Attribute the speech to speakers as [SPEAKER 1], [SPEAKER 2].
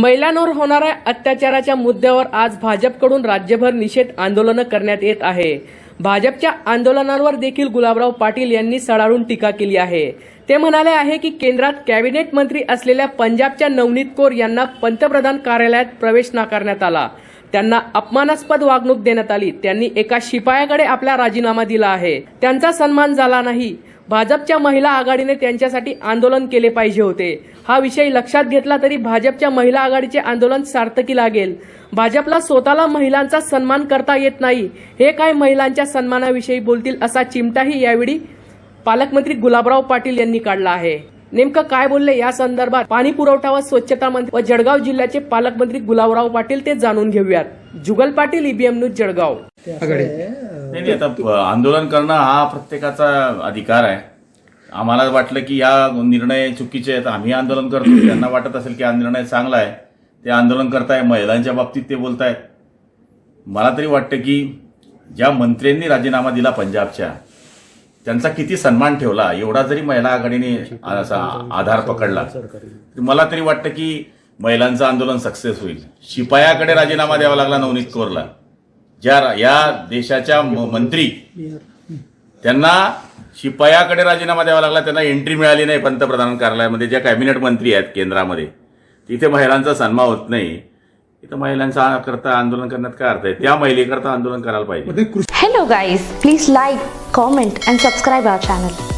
[SPEAKER 1] महिलांवर होणाऱ्या अत्याचाराच्या मुद्द्यावर आज भाजपकडून राज्यभर निषेध आंदोलनं करण्यात येत आहे. भाजपच्या आंदोलनांवर देखील गुलाबराव पाटील यांनी सडाळून टीका केली आहे. ते म्हणाले आहे की केंद्रात कॅबिनेट मंत्री असलेल्या पंजाबच्या नवनीत कौर यांना पंतप्रधान कार्यालयात प्रवेश नाकारण्यात आला. त्यांना अपमानास्पद वागणूक देण्यात आली. त्यांनी एका शिपायाकडे आपला राजीनामा दिला आहे. त्यांचा सन्मान झाला नाही. भाजपच्या महिला आघाडीने त्यांच्यासाठी आंदोलन केले पाहिजे होते. हा विषय लक्षात घेतला तरी भाजपच्या महिला आघाडीचे आंदोलन सार्थकी लागेल. भाजपला स्वतःला महिलांचा सन्मान करता येत नाही. हे काय महिलांच्या सन्मानाविषयी बोलतील असा चिमटाही यावेळी पालकमंत्री गुलाबराव पाटील यांनी काढला आहे. नेमकं काय बोलले या संदर्भात पाणी पुरवठा व स्वच्छता मंत्री व जळगाव जिल्ह्याचे पालकमंत्री गुलाबराव पाटील ते जाणून घेऊयात. Jugal Patil EBM news Jalgaon.
[SPEAKER 2] नाही नाही आता आंदोलन करणं हा प्रत्येकाचा अधिकार आहे. आम्हाला वाटलं की या निर्णय चुकीचे आहेत. आम्ही आंदोलन करतो. त्यांना वाटत असेल की हा निर्णय चांगला आहे. ते आंदोलन करताय. महिलांच्या बाबतीत ते बोलतायत. मला तरी वाटतं की ज्या मंत्र्यांनी राजीनामा दिला पंजाबच्या त्यांचा किती सन्मान ठेवला. एवढा जरी महिला आघाडीने असा आधार पकडला मला तरी वाटतं की महिलांचं आंदोलन सक्सेस होईल. शिपायाकडे राजीनामा द्यावा लागला नवनीत कौरला. ज्या या देशाच्या मंत्री त्यांना शिपायाकडे राजीनामा द्यावा लागला त्यांना एंट्री मिळाली नाही पंतप्रधान कार्यालयामध्ये ज्या कॅबिनेट मंत्री आहेत केंद्रामध्ये. तिथे महिलांचा सन्मान होत नाही. तिथं महिलांचा करता आंदोलन करण्यात काय अर्थ आहे? त्या महिलेकरता आंदोलन करायला पाहिजे.
[SPEAKER 3] Hello guys please like comment and subscribe our channel.